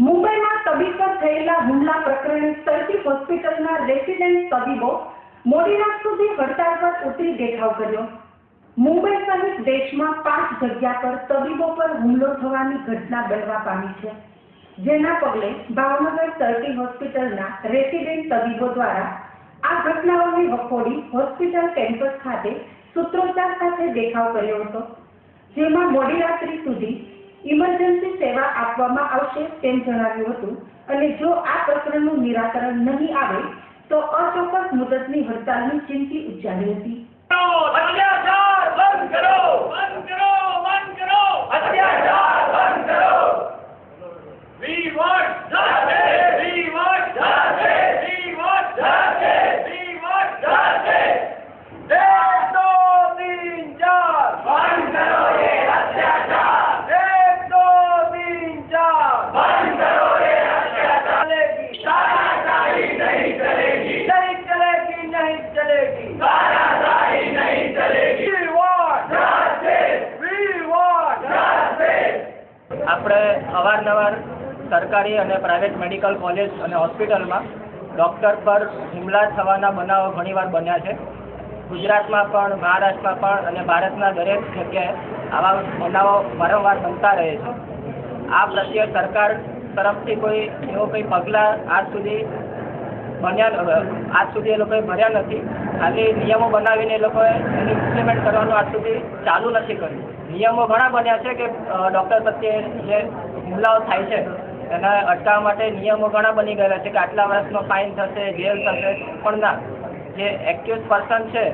મુંબઈમાં તબીબ પર થયેલા હુમલા પ્રકરણે સરટી હોસ્પિટલના રેસિડેન્ટ તબીબો મોડી રાત સુધી હડતાળ પર ઉતરી દેખાવ કર્યો. મુંબઈ સહિત દેશમાં પાંચ જગ્યા પર તબીબો પર હુમલો થવાની ઘટના બનવા પામી છે. જેના પગલે ભાવનગર સર્ટી હોસ્પિટલના રેસિડેન્ટ તબીબો દ્વારા આ ઘટનાઓને વખોડી હોસ્પિટલ કેમ્પસ ખાતે સૂત્રોચ્ચાર સાથે દેખાવ કર્યો હતો. જેમાં મોડી રાત્રિ સુધી ઇમરજન્સી સેવા આપવામાં આવશે તેમ જણાવ્યું હતું. અને જો આ પ્રકરણનું નિરાકરણ નહીં આવે તો અચોક્કસ મુદતની હડતાલની ચીમકી ઉચ્ચારી હતી. અત્યાચાર બંધ કરો! બંધ કરો! બંધ કરો! અત્યાચાર બંધ કરો! વી વોન્ટ આપણે અવારનવાર સરકારી અને પ્રાઇવેટ મેડિકલ કોલેજ અને હોસ્પિટલમાં ડૉક્ટર પર હુમલા થવાના બનાવો ઘણીવાર બન્યા છે. ગુજરાતમાં પણ, મહારાષ્ટ્રમાં પણ અને ભારતના દરેક જગ્યાએ આવા બનાવો વારંવાર બનતા રહે છે. આ પ્રત્યે સરકાર તરફથી કોઈ એવો કંઈ પગલાં આજ સુધી બન્યા આજ સુધી એ લોકોએ ભર્યા નથી. ખાલી નિયમો બનાવીને એ લોકોએ એની ઇમ્પ્લિમેન્ટ કરવાનું આજ સુધી ચાલુ નથી કર્યું. નિયમો ઘણા બન્યા છે કે ડૉક્ટર પ્રત્યે જે હુમલાઓ થાય છે, એને અટકાવવા માટે નિયમો ઘણા બની ગયેલા છે કે આટલા વર્ષનો ફાઇન થશે જેલ થશે, પણ ના. જે એક્યુઝ પર્સન છે,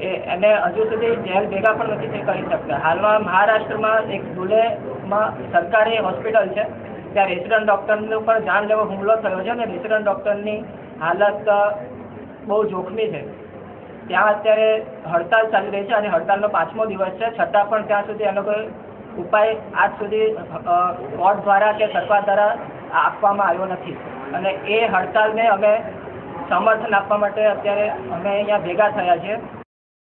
એ એને હજુ સુધી જેલ ભેગા પણ નથી તે કરી શકતા. હાલમાં મહારાષ્ટ્રમાં એક ધુલેમાં સરકારી હોસ્પિટલ છે, ત્યાં રેસિડન્ટ ડૉક્ટરનું પણ જાણ લેવો હુમલો થયો છે અને રેસિડન્ટ ડૉક્ટરની હાલત બહુ જોખમી છે. ત્યાં અત્યારે હડતાલ ચાલી રહી છે અને હડતાલનો પાંચમો દિવસ છે. છતાં પણ ત્યાં સુધી એનો કોઈ ઉપાય આજ સુધી કોર્ટ દ્વારા કે સરકાર દ્વારા આપવામાં આવ્યો નથી. અને એ હડતાલને અમે સમર્થન આપવા માટે અત્યારે અમે અહીંયા ભેગા થયા છીએ.